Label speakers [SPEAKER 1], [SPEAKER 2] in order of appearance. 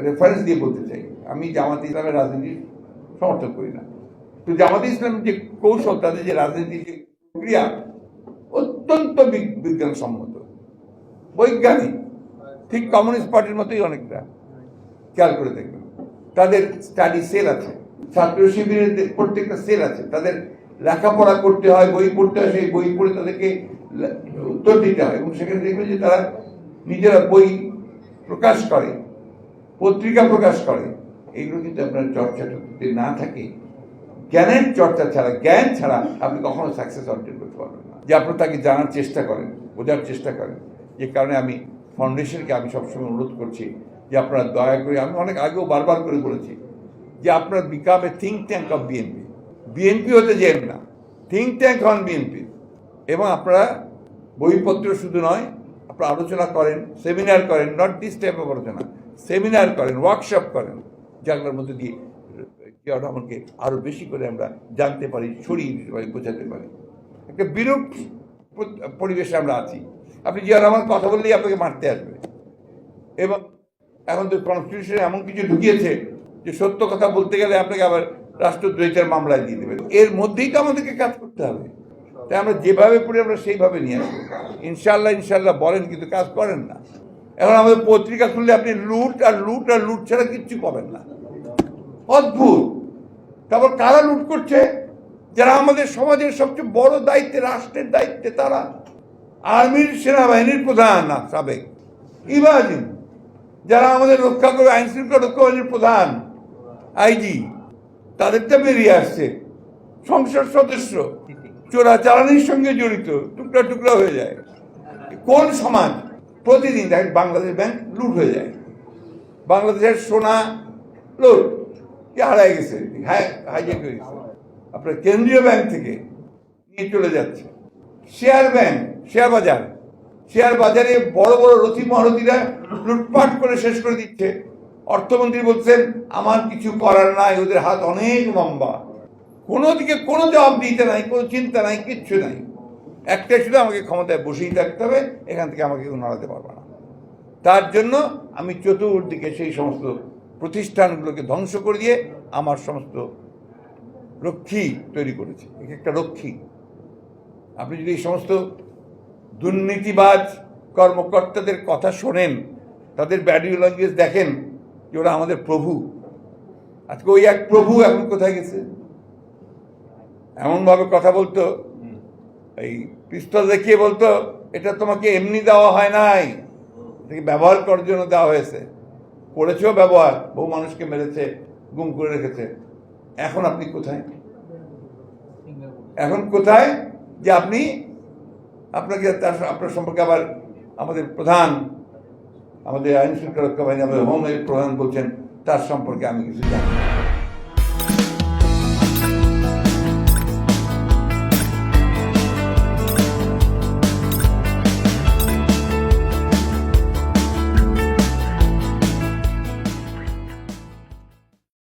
[SPEAKER 1] Reference দিয়ে বলতে চাই। আমি জামাত ইসলামের রাজনীতি সমর্থন করি না। তো জামাত ইসলামের যে কৌশল, তাদের যে রাজনীতির যে প্রক্রিয়া, অত্যন্ত বিজ্ঞানসম্মত। বৈজ্ঞানিক। ঠিক কমিউনিস্ট পার্টির মতোই অনেকটা। খেয়াল করে দেখবেন। তাদের স্টাডি সেল আছে। ছাত্র শিবিরের প্রত্যেকটা সেল আছে, তাদের লেখাপড়া করতে হয়, বই পড়তে হয়, সেই বই পড়ে তাদেরকে উত্তর দিতে হয়। এবং সেখানে দেখবেন যে তারা নিজেরা বই প্রকাশ করে। পত্রিকা প্রকাশ করে। এইগুলো কিন্তু আপনার চর্চাটা যদি না থাকে, জ্ঞানের চর্চা ছাড়া, জ্ঞান ছাড়া আপনি কখনো সাকসেস অর্জন করতে পারবেন না। যে আপনার তাকে জানার চেষ্টা করেন, বোঝার চেষ্টা করেন, যে কারণে আমি ফাউন্ডেশনকে আমি সবসময় অনুরোধ করছি যে আপনারা দয়া করে, আমি অনেক আগেও বারবার করে বলেছি যে আপনার become a think tank of BNP BNP হতে যেন না থিঙ্ক ট্যাঙ্ক হন বিএনপি এবং আপনারা বইপত্র শুধু নয়, আপনারা আলোচনা করেন সেমিনার করেন নট দিস টাইপ অফ আলোচনা। সেমিনার করেন ওয়ার্কশপ করেন যেগুলোর মধ্যে দিয়ে জিয়া রহমানকে আরও বেশি করে আমরা জানতে পারি, ছড়িয়ে দিতে পারি, বোঝাতে পারি। একটা বিরূপ পরিবেশে আমরা আছি। আপনি জিয়া রহমান কথা বললেই আপনাকে মারতে আসবে। এবং এখন তো কনস্টিটিউশনে এমন কিছু ঢুকিয়েছে যে সত্য কথা বলতে গেলে আপনাকে আবার রাষ্ট্রদ্রোহিতার মামলায় দিয়ে দেবে। এর মধ্যেই তো আমাদেরকে কাজ করতে হবে। তাই আমরা যেভাবে পড়ি আমরা সেইভাবে নিয়ে আসব। ইনশাল্লাহ ইনশাল্লাহ বলেন কিন্তু কাজ করেন না। এখন আমাদের পত্রিকা খুললে আপনি লুট আর লুট আর লুট ছাড়া কিচ্ছু পাবেন না। অদ্ভুত। তারপর কারা লুট করছে? যারা আমাদের সমাজের সবচেয়ে বড় দায়িত্বে, রাষ্ট্রের দায়িত্বে তারা। আর্মির সেনাবাহিনীর প্রধান সাবেক। ইমাজিন। যারা আমাদের রক্ষা করবে আইন শৃঙ্খলা রক্ষা বাহিনীর প্রধান, আইজি। তাদেরটা বেরিয়ে আসছে। সংসদ সদস্য। চোরা চালানির সঙ্গে জড়িত। টুকরা টুকরা হয়ে যায়। কোন সমাজ? প্রতিদিন দেখেন বাংলাদেশ ব্যাংক লুট হয়ে যায়। বাংলাদেশের সোনা লুট। কি হারায় গেছে? হ্যাঁ হয়ে গেছে। আপনার কেন্দ্রীয় ব্যাংক থেকে নিয়ে চলে যাচ্ছে। শেয়ার ব্যাংক, শেয়ার বাজার। শেয়ার বাজারে বড় বড় রথি মহারথীরা লুটপাট করে শেষ করে দিচ্ছে। অর্থমন্ত্রী বলছেন, আমার কিছু করার নাই, ওদের হাত অনেক লম্বা। কোনো দিকে কোনো জবাব দিতে নাই, কোনো চিন্তা নাই, কিচ্ছু নাই। একটাই শুধু আমাকে ক্ষমতায় বসেই থাকতে হবে, এখান থেকে আমাকে কেউ নড়াতে পারবে না। তার জন্য আমি চতুর্দিকে সেই সমস্ত প্রতিষ্ঠানগুলোকে ধ্বংস করে দিয়ে আমার সমস্ত রক্ষী তৈরি করেছি। এক একটা রক্ষী। আপনি যদি এই সমস্ত দুর্নীতিবাজ কর্মকর্তাদের কথা শোনেন, তাদের ব্যাডি ল্যাঙ্গুয়েজ দেখেন যে ওরা আমাদের প্রভু। আজকে ওই এক প্রভু এখন কোথায় গেছে? এমনভাবে কথা বলতো এই পিস্তল দেখিয়ে বলতো, এটা তোমাকে এমনি দেওয়া হয় নাই। এটাকে ব্যবহার করার জন্য দেওয়া হয়েছে? করেছেও ব্যবহার, বহু মানুষকে মেরেছে, গুম করে রেখেছে। এখন আপনি কোথায়? এখন কোথায় যে আপনি, আপনাকে আপনার সম্পর্কে আবার আমাদের প্রধান, আমাদের আইন শৃঙ্খলা রক্ষা বাহিনী, আমাদের হোম প্রধান বলছেন, তার সম্পর্কে আমি কিছু জানি।